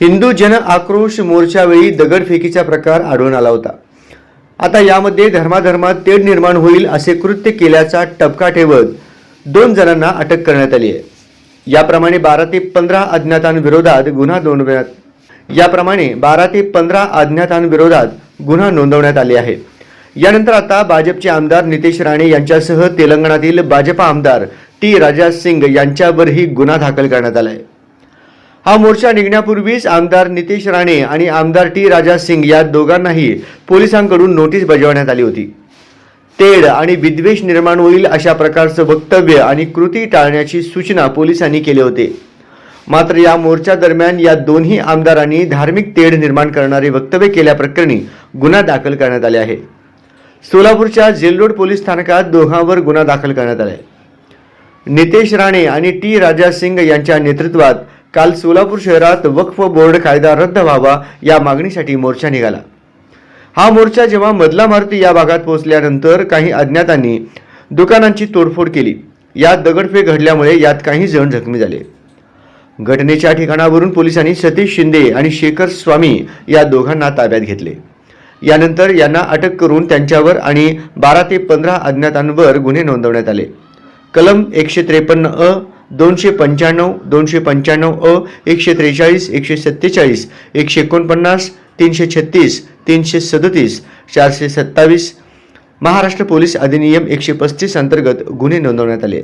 हिंदू जन आक्रोश मोर्चावेळी दगडफेकीचा प्रकार आढळून आला होता. आता यामध्ये धर्माधर्मात तेढ निर्माण होईल असे कृत्य केल्याचा टपका ठेवत दोन जणांना अटक करण्यात आली आहे. याप्रमाणे बारा ते पंधरा अज्ञातांविरोधात गुन्हा नोंदवण्यात याप्रमाणे बारा ते पंधरा अज्ञातांविरोधात गुन्हा नोंदवण्यात आले आहे. यानंतर आता भाजपचे आमदार नितेश राणे यांच्यासह तेलंगणातील भाजपा आमदार टी राजा सिंग यांच्यावरही गुन्हा दाखल करण्यात आला आहे. हा मोर्चा निघण्यापूर्वीच आमदार नितेश राणे आणि आमदार टी राजा सिंग या दोघांनाही पोलिसांकडून नोटीस बजावण्यात आली होती. तेढ आणि विद्वेष निर्माण होईल अशा प्रकारचं वक्तव्य आणि कृती टाळण्याची सूचना पोलिसांनी केले होते. मात्र या मोर्चा दरम्यान या दोन्ही आमदारांनी धार्मिक तेढ निर्माण करणारे वक्तव्य केल्याप्रकरणी गुन्हा दाखल करण्यात आले आहे. सोलापूरच्या जेलरोड पोलीस स्थानकात दोघांवर गुन्हा दाखल करण्यात आला आहे नितेश राणे आणि टी राजा सिंग यांच्या नेतृत्वात काल सोलापूर शहरात वक्फ बोर्ड कायदा रद्द व्हावा या मागणीसाठी मोर्चा निघाला. हा मोर्चा जेव्हा मधला मारुती या भागात पोहोचल्यानंतर काही अज्ञातांनी दुकानांची तोडफोड केली. यात दगडफेक घडल्यामुळे यात काही जण जखमी झाले. घटनेच्या ठिकाणावरून पोलिसांनी सतीश शिंदे आणि शेखर स्वामी या दोघांना ताब्यात घेतले. यानंतर यांना अटक करून त्यांच्यावर आणि बारा ते पंधरा अज्ञातांवर गुन्हे नोंदवण्यात आले. कलम एकशे त्रेपन्न अ दोनशे पंच्याण्णव दोनशे पंच्याण्णव अ एकशे त्रेचाळीस एकशे सत्तेचाळीस एकशे एकोणपन्नास तीनशे छत्तीस तीनशे सदतीस चारशे सत्तावीस. महाराष्ट्र पोलीस अधिनियम एकशे पस्तीस अंतर्गत गुन्हे नोंदवण्यात आले.